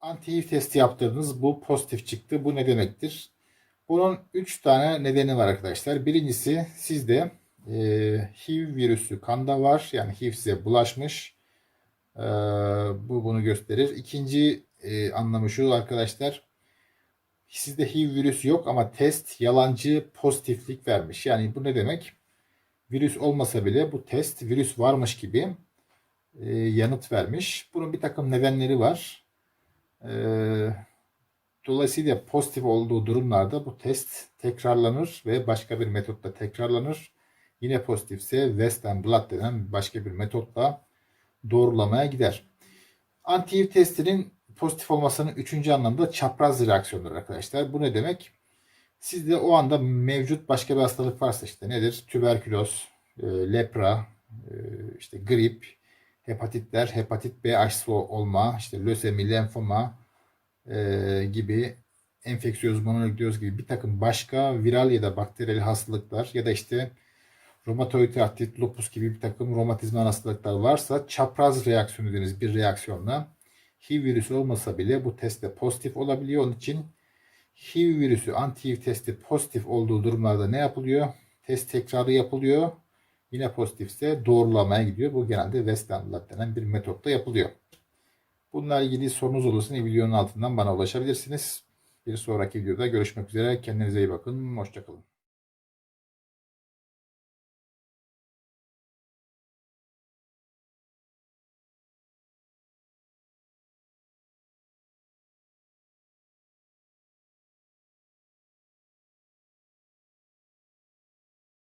anti-HIV testi yaptırdınız. Bu pozitif çıktı. Bu ne demektir? Bunun 3 tane nedeni var arkadaşlar. Birincisi sizde e, HIV virüsü kanda var. Yani HIV size bulaşmış. E, bu bunu gösterir. İkinci e, anlamı şu arkadaşlar. Sizde HIV virüsü yok ama test yalancı pozitiflik vermiş. Yani bu ne demek? Virüs olmasa bile bu test virüs varmış gibi e, yanıt vermiş. Bunun bir takım nedenleri var. E, dolayısıyla pozitif olduğu durumlarda bu test tekrarlanır ve başka bir metotla tekrarlanır. Yine pozitifse Western blot denen başka bir metotla doğrulamaya gider. Anti-HIV testinin pozitif olmasının üçüncü anlamda çapraz reaksiyondur arkadaşlar. Bu ne demek? Sizde o anda mevcut başka bir hastalık varsa işte nedir? Tüberküloz, e, lepra, e, işte grip, hepatitler, hepatit B aşısı olma, işte lösemi, lenfoma e, gibi enfeksiyöz mononükleoz gibi bir takım başka viral ya da bakteriyel hastalıklar ya da işte romatoid artrit, lupus gibi bir takım romatizmal hastalıklar varsa çapraz reaksiyon dediğimiz bir reaksiyonla HIV virüsü olmasa bile bu testte pozitif olabiliyor. Onun için HIV virüsü anti-HIV testi pozitif olduğu durumlarda ne yapılıyor? Test tekrarı yapılıyor. Yine pozitifse doğrulamaya gidiyor. Bu genelde Western blot denen bir metotla yapılıyor. Bununla ilgili sorunuz olursa videonun altından bana ulaşabilirsiniz. Bir sonraki videoda görüşmek üzere. Kendinize iyi bakın. Hoşçakalın.